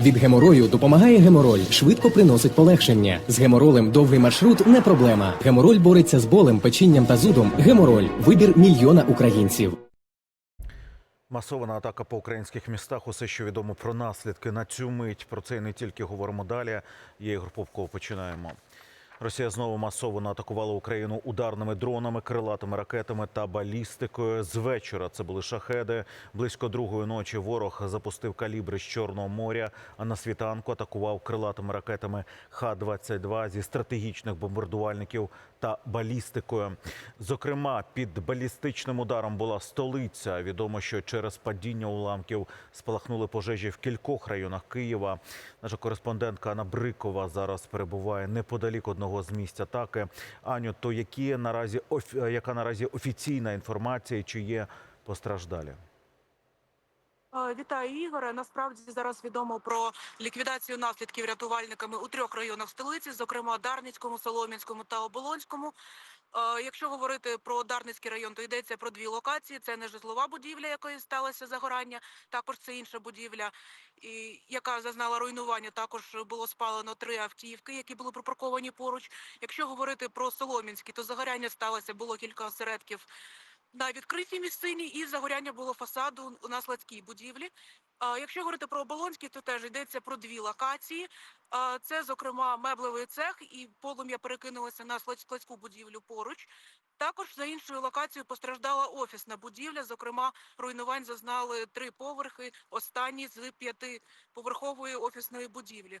Від геморою допомагає гемороль, швидко приносить полегшення. З геморолем довгий маршрут не проблема. Гемороль бореться з болем, печінням та зудом. Гемороль вибір мільйона українців. Масована атака по українських містах. Усе, що відомо про наслідки на цю мить. Про це і не тільки говоримо далі. Я Ігор Попков. Починаємо. Росія знову масово атакувала Україну ударними дронами, крилатими ракетами та балістикою. З вечора це були шахеди. Близько другої ночі ворог запустив калібри з Чорного моря. А на світанку атакував крилатими ракетами Х-22 зі стратегічних бомбардувальників та балістикою. Зокрема, під балістичним ударом була столиця. Відомо, що через падіння уламків спалахнули пожежі в кількох районах Києва. Наша кореспондентка Анна Брикова зараз перебуває неподалік одного з місць атаки. Аню, то які наразі офі- яка наразі офіційна інформація, чи є постраждалі? Е, Вітаю, Ігоре. Насправді зараз відомо про ліквідацію наслідків рятувальниками у трьох районах столиці, зокрема Дарницькому, Солом'янському та Оболонському. Якщо говорити про Дарницький район, то йдеться про дві локації: це не житлова будівля, якої сталося загорання. Також це інша будівля, яка зазнала руйнування. Також було спалено три автівки, які були припарковані поруч. Якщо говорити про Соломінський, то загоряння сталося було кілька осередків на відкритій місцині і загоряння було фасаду на складській будівлі. Якщо говорити про Оболонський, то теж йдеться про дві локації. Це, зокрема, меблевий цех, і полум'я перекинулося на склад- складську будівлю поруч. Також за іншою локацією постраждала офісна будівля. Зокрема, руйнувань зазнали три поверхи, останні з п'ятиповерхової офісної будівлі.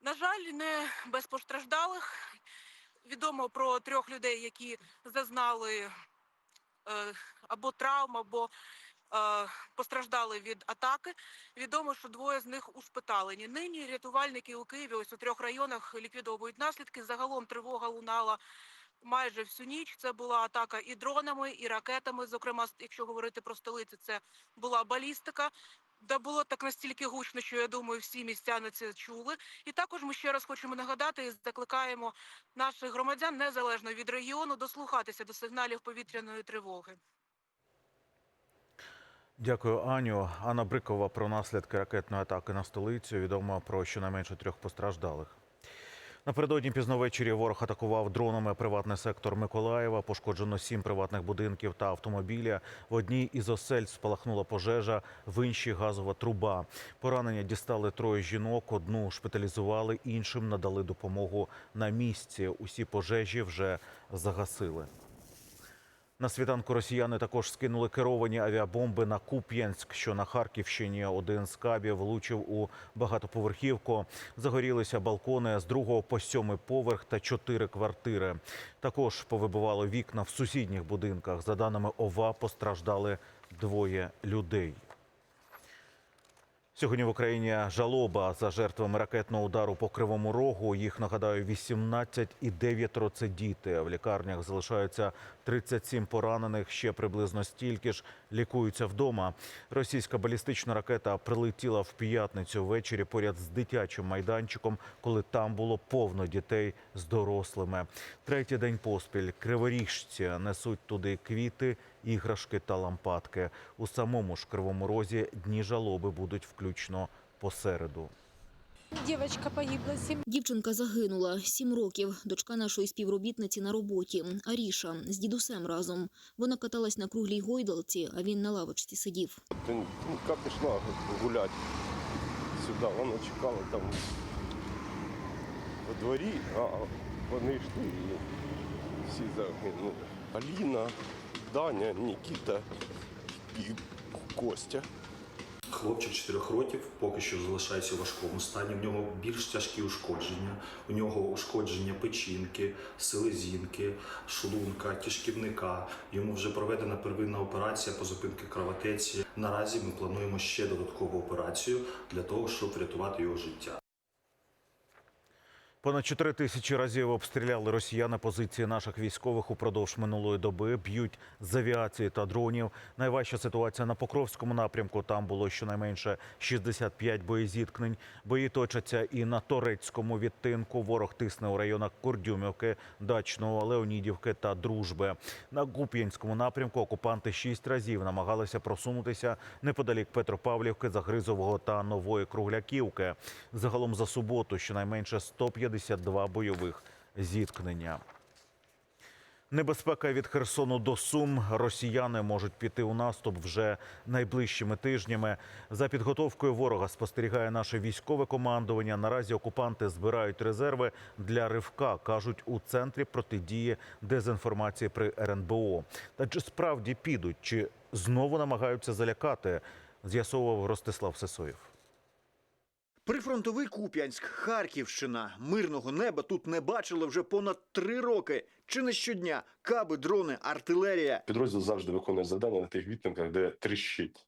На жаль, не без постраждалих. Відомо про трьох людей, які зазнали або травм, або е, постраждали від атаки. Відомо, що двоє з них ушпиталені. Нині рятувальники у Києві ось у трьох районах ліквідовують наслідки. Загалом тривога лунала майже всю ніч. Це була атака і дронами, і ракетами. Зокрема, якщо говорити про столицю, це була балістика. Де було так настільки гучно, що я думаю, всі містяни це чули. І також ми ще раз хочемо нагадати і закликаємо наших громадян незалежно від регіону дослухатися до сигналів повітряної тривоги. Дякую, Аню. Анна Брикова про наслідки ракетної атаки на столицю. Відомо про щонайменше трьох постраждалих. Напередодні пізно ввечері ворог атакував дронами приватний сектор Миколаєва. Пошкоджено сім приватних будинків та автомобіля. В одній із осель спалахнула пожежа, в іншій газова труба. Поранення дістали троє жінок. Одну шпиталізували, іншим надали допомогу на місці. Усі пожежі вже загасили. На світанку росіяни також скинули керовані авіабомби на Куп'янськ, що на Харківщині. Один з кабів влучив у багатоповерхівку. Загорілися балкони з другого по сьомий поверх та чотири квартири. Також повибивало вікна в сусідніх будинках. За даними ОВА, постраждали двоє людей. Сьогодні в Україні жалоба за жертвами ракетного удару по Кривому Рогу. Їх нагадаю 18 і 9 – це діти. В лікарнях залишаються 37 поранених. Ще приблизно стільки ж лікуються вдома. Російська балістична ракета прилетіла в п'ятницю ввечері поряд з дитячим майданчиком, коли там було повно дітей з дорослими. Третій день поспіль криворіжці несуть туди квіти, іграшки та лампадки. У самому ж Кривому Розі дні жалоби будуть включно посереду. Девочка погибла, семь Дівчинка загинула сім років. Дочка нашої співробітниці на роботі. Аріша з дідусем разом. Вона каталась на круглій гойдалці, а він на лавочці сидів. Тонька пішла гуляти сюди, вона чекала там у дворі, а вони йшли і всі загинули. Аліна, Даня, Нікіта і Костя. Хлопчик 4 років поки що залишається у важкому стані. В нього більш тяжкі ушкодження. У нього ушкодження печінки, селезінки, шлунка, кишківника. Йому вже проведена первинна операція по зупинці кровотеці. Наразі ми плануємо ще додаткову операцію для того, щоб врятувати його життя. Понад 4 тисячі разів обстріляли росіяни позиції наших військових упродовж минулої доби. Б'ють з авіації та дронів. Найважча ситуація на Покровському напрямку. Там було щонайменше 65 боєзіткнень. Бої точаться і на Торецькому відтинку. Ворог тисне у районах Курдюмівки, Дачного, Леонідівки та Дружби. На Куп'янському напрямку окупанти шість разів намагалися просунутися неподалік Петропавлівки, Загризового та Нової Кругляківки. Загалом за суботу щонайменше 152 бойових зіткнення. Небезпека від Херсону до Сум. Росіяни можуть піти у наступ вже найближчими тижнями. За підготовкою ворога спостерігає наше військове командування. Наразі окупанти збирають резерви для ривка, кажуть у центрі протидії дезінформації при РНБО. Та чи справді підуть, чи знову намагаються залякати? З'ясовував Ростислав Сесоєв. Прифронтовий Куп'янськ, Харківщина. Мирного неба тут не бачили вже понад три роки. Чи не щодня каби, дрони, артилерія. Підрозділ завжди виконує завдання на тих відтинках, де тріщить.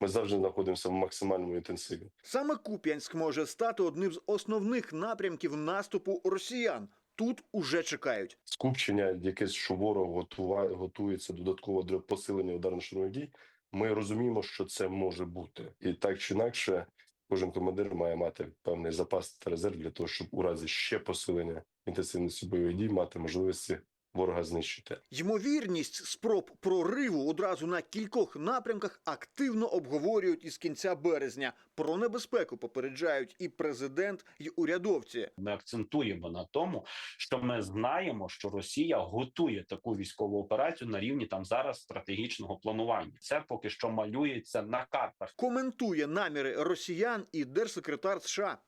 Ми завжди знаходимося в максимальному інтенсиві. Саме Куп'янськ може стати одним з основних напрямків наступу росіян. Тут уже чекають. Скупчення, якесь що ворог готува- готується додатково для посилення ударно-штурмових дій. Ми розуміємо, що це може бути, і так чи інакше, кожен командир має мати певний запас та резерв для того, щоб у разі ще посилення інтенсивності бойових дій мати можливості ворога знищити. Ймовірність спроб прориву одразу на кількох напрямках активно обговорюють із кінця березня. Про небезпеку попереджають і президент, і урядовці. Ми акцентуємо на тому, що ми знаємо, що Росія готує таку військову операцію на рівні там зараз стратегічного планування. Це поки що малюється на картах. Коментує наміри росіян і держсекретар США.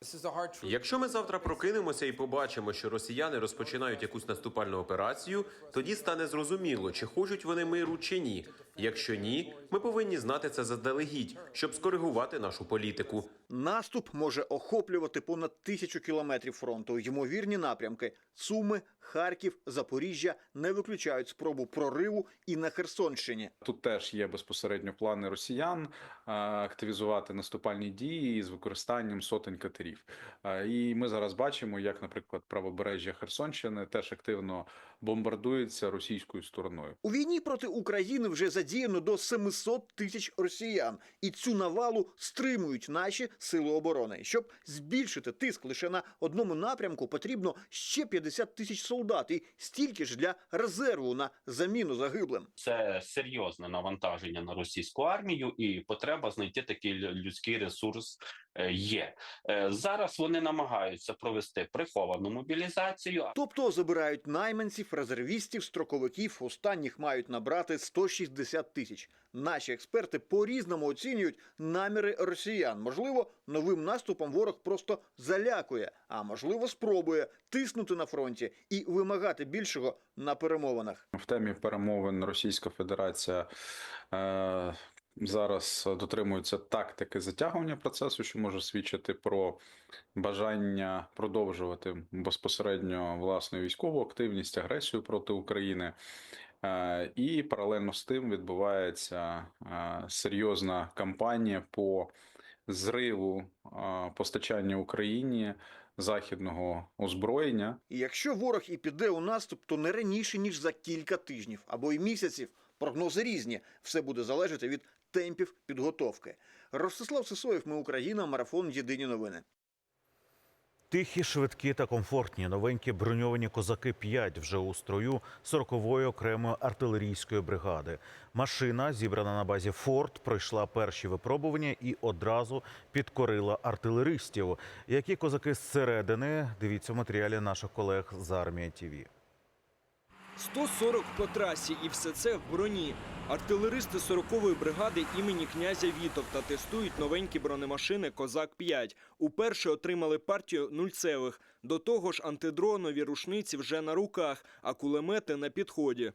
Якщо ми завтра прокинемося і побачимо, що росіяни розпочинають якусь наступальну операцію, тоді стане зрозуміло, чи хочуть вони миру чи ні. Якщо ні, ми повинні знати це заздалегідь, щоб скоригувати нашу політику. Наступ може охоплювати понад тисячу кілометрів фронту. Ймовірні напрямки Суми, Харків, Запоріжжя не виключають спробу прориву і на Херсонщині. Тут теж є безпосередньо плани росіян е, активізувати наступальні дії з використанням сотень катерів. Е, І ми зараз бачимо, як, наприклад, правобережжя Херсонщини теж активно бомбардується російською стороною. У війні проти України вже задіяно до 700 тисяч росіян, і цю навалу стримують наші сили оборони. Щоб збільшити тиск лише на одному напрямку, потрібно ще 50 тисяч солдат і стільки ж для резерву на заміну загиблим. Це серйозне навантаження на російську армію, і потреба знайти такий людський ресурс є. Е, Зараз вони намагаються провести приховану мобілізацію, Тобто забирають найманців, резервістів, строковиків. Останніх мають набрати 160 тисяч. Наші експерти по-різному оцінюють наміри росіян. Можливо, новим наступом ворог просто залякує, а можливо, спробує тиснути на фронті і вимагати більшого на перемовинах. В темі перемовин Російська Федерація е, зараз дотримується тактики затягування процесу, що може свідчити про бажання продовжувати безпосередньо власну військову активність, агресію проти України. Е, І паралельно з тим відбувається е, серйозна кампанія по зриву е, постачання Україні західного озброєння. І якщо ворог і піде у наступ, то не раніше ніж за кілька тижнів або й місяців. Прогнози різні. Все буде залежати від темпів підготовки. Ростислав Сисоєв, ми Україна, марафон Єдині новини. Тихі, швидкі та комфортні новенькі броньовані козаки 5 вже у строю 40-ї окремої артилерійської бригади. Машина, зібрана на базі Форт, пройшла перші випробування і одразу підкорила артилеристів. Які козаки зсередини? Дивіться в матеріалі наших колег з армія ТІВІ. 140 по трасі і все це в броні. Артилеристи 40-ї бригади імені князя Вітовта тестують новенькі бронемашини Козак-5. Уперше отримали партію нульцевих. До того ж, антидронові рушниці вже на руках, а кулемети на підході.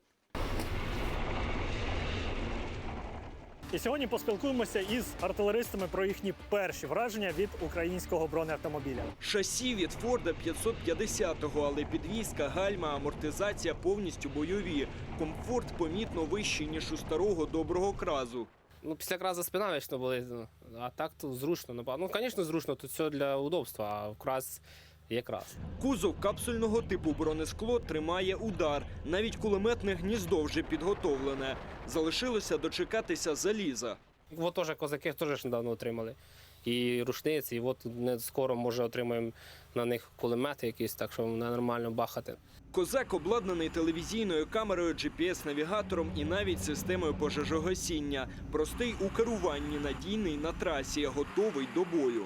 І сьогодні поспілкуємося із артилеристами про їхні перші враження від українського бронеавтомобіля. Шасі від Форда 550-го, але підвізка, гальма, амортизація повністю бойові. Комфорт помітно вищий, ніж у старого доброго кразу. Ну, після краза спина вічно болить, ну, а так то зручно. Ну, Ну, звісно, зручно, тут все для удобства, а крас якраз. Кузов капсульного типу бронескло тримає удар. Навіть кулеметне гніздо вже підготовлене. Залишилося дочекатися заліза. От теж козаки теж недавно отримали. І рушниці, і от не скоро може отримаємо на них кулемети якісь, так що нормально бахати. Козак обладнаний телевізійною камерою, GPS-навігатором і навіть системою пожежогасіння. Простий у керуванні, надійний на трасі, готовий до бою.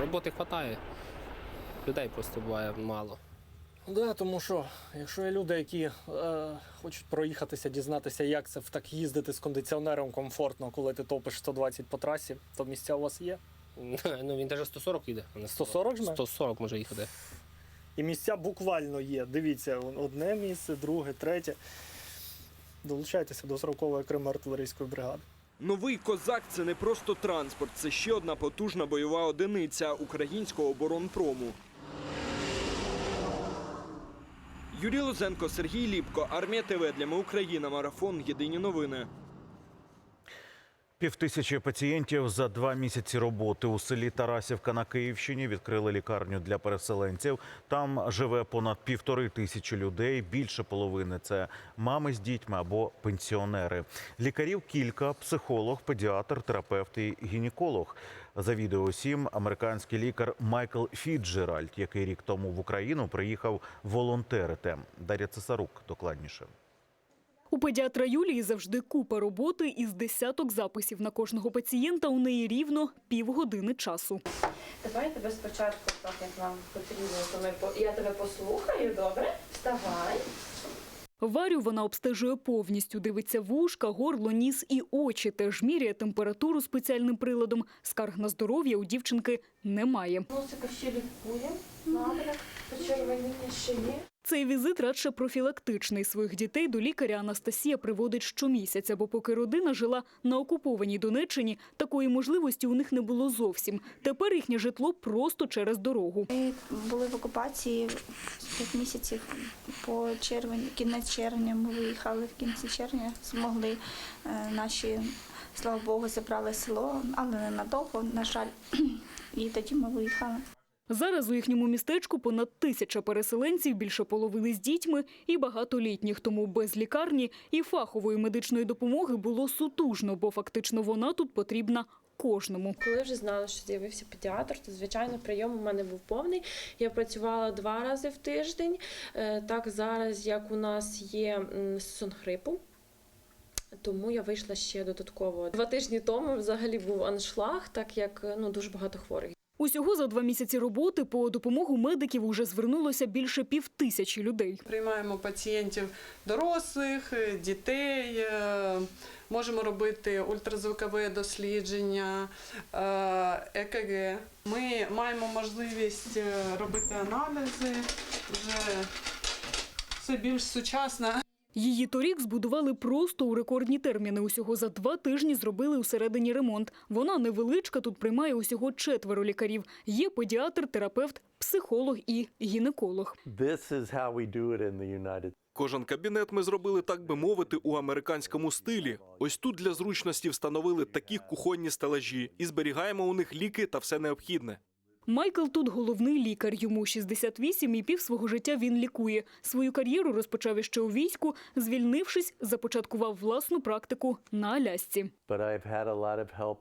Роботи вистачає. Людей просто буває мало. Да, тому що якщо є люди, які е, хочуть проїхатися, дізнатися, як це так їздити з кондиціонером комфортно, коли ти топиш 120 по трасі, то місця у вас є. Ну він навіть 140 їде. а не 140 жме? 140 може їхати. І місця буквально є. Дивіться, одне місце, друге, третє. Долучайтеся до 40-ї окремої артилерійської бригади. Новий козак це не просто транспорт, це ще одна потужна бойова одиниця українського оборонпрому. Юрій Лозенко, Сергій Ліпко, Армія ТВ для Ми Україна. Марафон. Єдині новини. Півтисячі пацієнтів за два місяці роботи у селі Тарасівка на Київщині відкрили лікарню для переселенців. Там живе понад півтори тисячі людей. Більше половини це мами з дітьми або пенсіонери. Лікарів кілька: психолог, педіатр, терапевт і гінеколог. Завідує усім американський лікар Майкл Фіджеральд, який рік тому в Україну приїхав волонтерити. Дар'я Цесарук докладніше. У педіатра Юлії завжди купа роботи із десяток записів на кожного пацієнта. У неї рівно півгодини часу. Давай тебе спочатку, так як нам потрібно, то я тебе послухаю, добре? Вставай. Варю вона обстежує повністю, дивиться вушка, горло, ніс і очі. Теж міряє температуру спеціальним приладом. Скарг на здоров'я у дівчинки немає. Носика ще лікуємо. Добре. Почервоніння ще є. Цей візит радше профілактичний. Своїх дітей до лікаря Анастасія приводить щомісяця, бо поки родина жила на окупованій Донеччині, такої можливості у них не було зовсім. Тепер їхнє житло просто через дорогу. Ми були в окупації 5 місяців по червень, кінець червня. Ми виїхали в кінці червня, змогли е, наші, слава Богу, забрали село, але не надовго, на жаль. І тоді ми виїхали. Зараз у їхньому містечку понад тисяча переселенців, більше половини з дітьми і багатолітніх. Тому без лікарні і фахової медичної допомоги було сутужно, бо фактично вона тут потрібна кожному. Коли вже знала, що з'явився педіатр, то звичайно прийом у мене був повний. Я працювала два рази в тиждень. Е, Так зараз, як у нас є сон хрипу. Тому я вийшла ще додатково. Два тижні тому взагалі був аншлаг, так як ну дуже багато хворих. Усього за два місяці роботи по допомогу медиків уже звернулося більше півтисячі людей. Приймаємо пацієнтів дорослих, е, дітей, е, можемо робити ультразвукове дослідження, е, ЕКГ. Ми маємо можливість робити аналізи, вже все більш сучасно. Її торік збудували просто у рекордні терміни. Усього за два тижні зробили усередині ремонт. Вона невеличка, тут приймає усього четверо лікарів. Є педіатр, терапевт, психолог і гінеколог. This is how we do it in the United Кожен кабінет ми зробили, так би мовити, у американському стилі. Ось тут для зручності встановили такі кухонні стелажі і зберігаємо у них ліки та все необхідне. Майкл тут головний лікар. Йому 68 і пів свого життя він лікує. Свою кар'єру розпочав іще у війську. Звільнившись, започаткував власну практику на Алясці.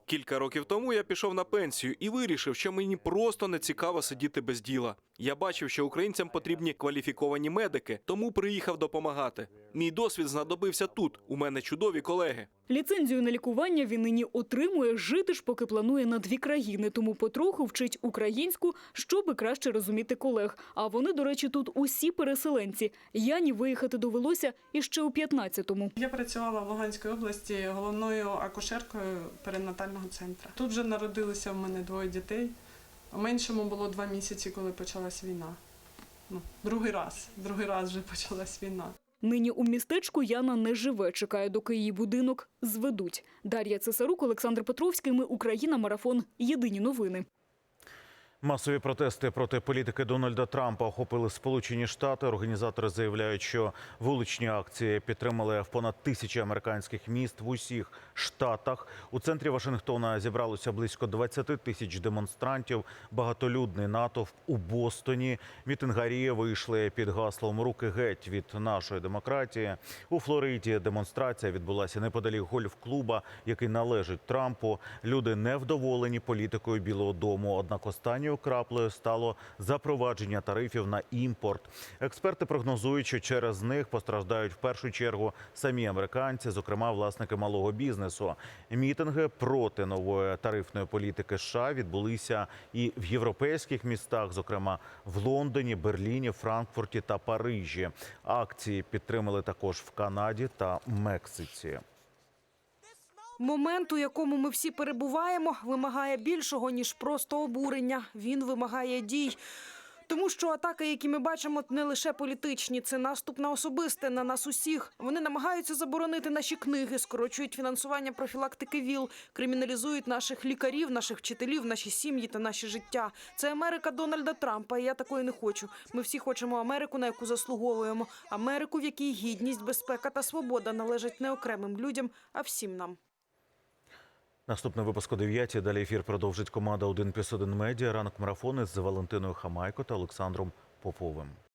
Кілька років тому я пішов на пенсію і вирішив, що мені просто не цікаво сидіти без діла. Я бачив, що українцям потрібні кваліфіковані медики, тому приїхав допомагати. Мій досвід знадобився тут. У мене чудові колеги. Ліцензію на лікування він нині отримує, жити ж поки планує на дві країни, тому потроху вчить українську, щоби краще розуміти колег. А вони, до речі, тут усі переселенці. Яні виїхати довелося іще у 15-му. Я працювала в Луганській області головною акушеркою перинатального центру. Тут вже народилися в мене двоє дітей. Меншому було два місяці, коли почалась війна. Ну, другий раз. Другий раз вже почалась війна. Нині у містечку Яна не живе, чекає, доки її будинок зведуть. Дар'я Цесарук, Олександр Петровський. Ми Україна. Марафон. Єдині новини. Масові протести проти політики Дональда Трампа охопили Сполучені Штати. Організатори заявляють, що вуличні акції підтримали в понад тисячі американських міст в усіх штатах. У центрі Вашингтона зібралося близько 20 тисяч демонстрантів. Багатолюдний натовп у Бостоні. Мітингарі вийшли під гаслом Руки геть від нашої демократії. У Флориді демонстрація відбулася неподалік гольф-клуба, який належить Трампу. Люди невдоволені політикою Білого Дому. Однак останньою краплею стало запровадження тарифів на імпорт. Експерти прогнозують, що через них постраждають в першу чергу самі американці, зокрема власники малого бізнесу. Мітинги проти нової тарифної політики США відбулися і в європейських містах, зокрема в Лондоні, Берліні, Франкфурті та Парижі. Акції підтримали також в Канаді та Мексиці. Момент, у якому ми всі перебуваємо, вимагає більшого ніж просто обурення. Він вимагає дій. Тому що атаки, які ми бачимо, не лише політичні, це наступ на особисте, на нас усіх. Вони намагаються заборонити наші книги, скорочують фінансування профілактики ВІЛ, криміналізують наших лікарів, наших вчителів, наші сім'ї та наші життя. Це Америка Дональда Трампа. і Я такої не хочу. Ми всі хочемо Америку, на яку заслуговуємо. Америку, в якій гідність, безпека та свобода належать не окремим людям, а всім нам. Наступний випуск о 9. Далі ефір продовжить команда 1 плюс 1 медіа. Ранок марафони з Валентиною Хамайко та Олександром Поповим.